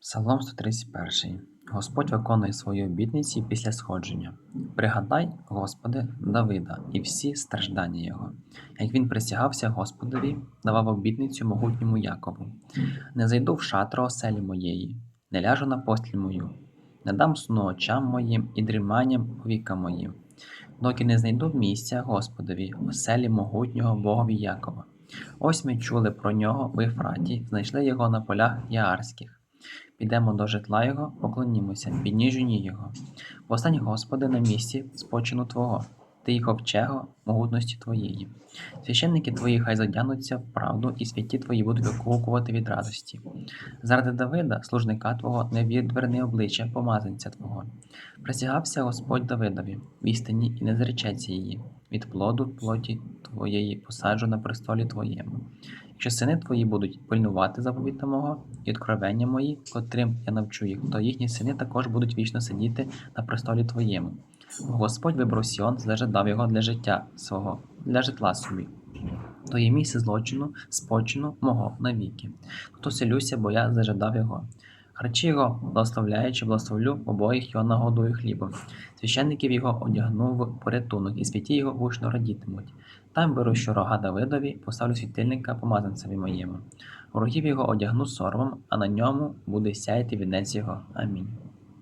Псалом 131. Господь виконує свої обітниці після сходження. Пригадай, Господи, Давида і всі страждання його, як він присягався Господові, давав обітницю могутньому Якову. Не зайду в шатро оселі моєї, не ляжу на постіль мою, не дам сну очам моїм і дріманням віка моїм, доки не знайду місця Господові, оселі могутнього Богові Якова. Ось ми чули про нього в Ефраті, знайшли його на полях Яарських. Підемо до житла його, поклонімося, підніжені його. Постань, Господи, на місці спочину Твого, Ти і ковчего могутності Твоєї. Священники Твої хай задянуться в правду, і святі Твої будуть викукувати від радості. Заради Давида, служника Твого, не відверни обличчя помазанця Твого. Присягався Господь Давидові, в істині і не зречеться її, від плоду плоті Твоєї посаджу на престолі Твоєму. Якщо сини твої будуть пильнувати заповіта мого і откровення мої, котрим я навчу їх, то їхні сини також будуть вічно сидіти на престолі твоєму. Господь вибрав Сіон, зажадав його для життя свого, для житла собі. То є місце злочину, спочину мого навіки. Хто селюся, бо я зажадав його. Харчі його, благословляючи, благословлю, обоїх його нагодую хлібом. Священників його одягнув в порятунок, і святі його гучно радітимуть. Там вирощу рога Давидові, поставлю світильника помазанцеві моєму. Ворогів його одягну соромом, а на ньому буде сяяти вінець його. Амінь.